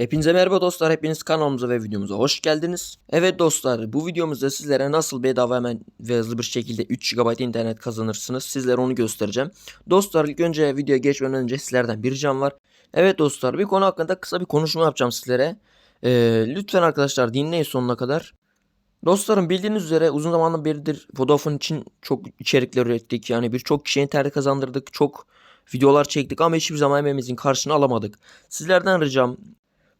Hepinize merhaba dostlar. Hepiniz kanalımıza ve videomuza hoş geldiniz. Evet dostlar bu videomuzda sizlere nasıl bedava hemen ve hızlı bir şekilde 3 GB internet kazanırsınız. Sizlere onu göstereceğim. Dostlar ilk önce videoya geçmeden önce sizlerden bir ricam var. Evet dostlar bir konu hakkında kısa bir konuşma yapacağım sizlere. Ee, lütfen arkadaşlar dinleyin sonuna kadar. Dostlarım bildiğiniz üzere uzun zamandan beridir Vodafone için çok içerikler ürettik. Yani birçok kişiye internet kazandırdık. Çok videolar çektik ama hiçbir zaman emeğimizin karşını alamadık. Sizlerden ricam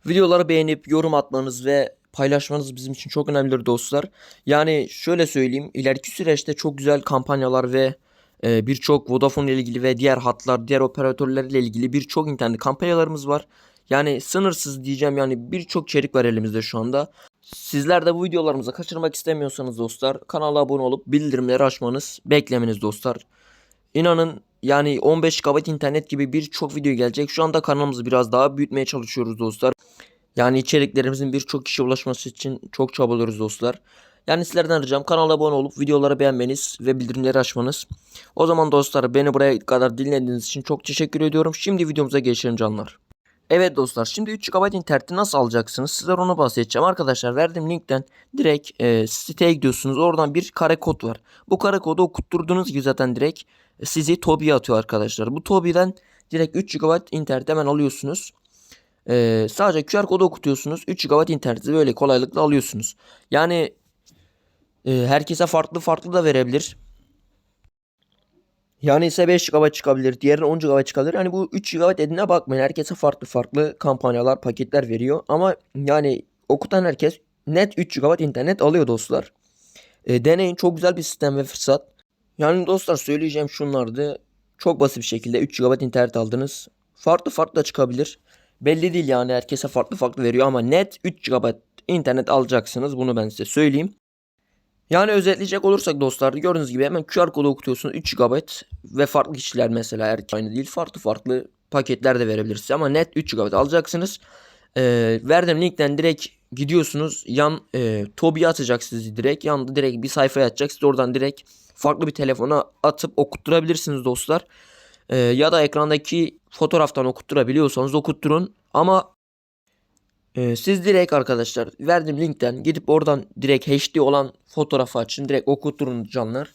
videoları beğenip yorum atmanız ve paylaşmanız bizim için çok önemlidir dostlar. Yani şöyle söyleyeyim ileriki süreçte çok güzel kampanyalar ve e, birçok Vodafone ile ilgili ve diğer hatlar, diğer operatörlerle ilgili birçok internet kampanyalarımız var. Yani sınırsız diyeceğim yani birçok içerik var elimizde şu anda. Sizler de bu videolarımızı kaçırmak istemiyorsanız dostlar kanala abone olup bildirimleri açmanız beklemeniz dostlar. İnanın yani 15 GB internet gibi birçok video gelecek. Şu anda kanalımızı biraz daha büyütmeye çalışıyoruz dostlar. Yani içeriklerimizin birçok kişiye ulaşması için çok çabalıyoruz dostlar. Yani sizlerden ricam kanala abone olup videoları beğenmeniz ve bildirimleri açmanız. O zaman dostlar beni buraya kadar dinlediğiniz için çok teşekkür ediyorum. Şimdi videomuza geçelim canlar. Evet dostlar şimdi 3 GB interneti nasıl alacaksınız? Sizler onu bahsedeceğim. Arkadaşlar verdiğim linkten direkt e, siteye gidiyorsunuz. Oradan bir kare kod var. Bu kare kodu okutturduğunuz gibi zaten direkt sizi Tobi'ye atıyor arkadaşlar. Bu Tobi'den direkt 3 GB internet hemen alıyorsunuz. E, sadece QR kodu okutuyorsunuz. 3 GB interneti böyle kolaylıkla alıyorsunuz. Yani e, herkese farklı farklı da verebilir. Yani ise 5 GB çıkabilir. Diğerine 10 GB çıkabilir. Yani bu 3 GB dediğine bakmayın. Herkese farklı farklı kampanyalar, paketler veriyor. Ama yani okutan herkes net 3 GB internet alıyor dostlar. E, deneyin. Çok güzel bir sistem ve fırsat. Yani dostlar söyleyeceğim şunlardı. Çok basit bir şekilde 3 GB internet aldınız. Farklı farklı da çıkabilir. Belli değil yani herkese farklı farklı veriyor ama net 3 GB internet alacaksınız. Bunu ben size söyleyeyim. Yani özetleyecek olursak dostlar gördüğünüz gibi hemen QR kodu okutuyorsunuz 3 GB ve farklı kişiler mesela her aynı değil farklı farklı paketler de verebilir size ama net 3 GB alacaksınız. Ee, verdiğim linkten direkt gidiyorsunuz yan e, Tobi'ye atacak sizi direkt yanında direkt bir sayfaya atacak siz oradan direkt farklı bir telefona atıp okutturabilirsiniz dostlar. Ee, ya da ekrandaki fotoğraftan okutturabiliyorsanız okutturun ama ee, siz direkt arkadaşlar verdiğim linkten gidip oradan direkt HD olan fotoğrafı açın. Direkt okutturun canlar.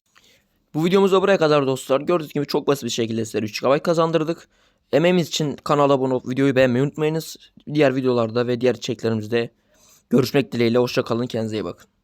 Bu videomuzda buraya kadar dostlar. Gördüğünüz gibi çok basit bir şekilde sizlere 3 GB kazandırdık. Emeğimiz için kanala abone olup videoyu beğenmeyi unutmayınız. Diğer videolarda ve diğer içeriklerimizde görüşmek dileğiyle. Hoşçakalın. Kendinize iyi bakın.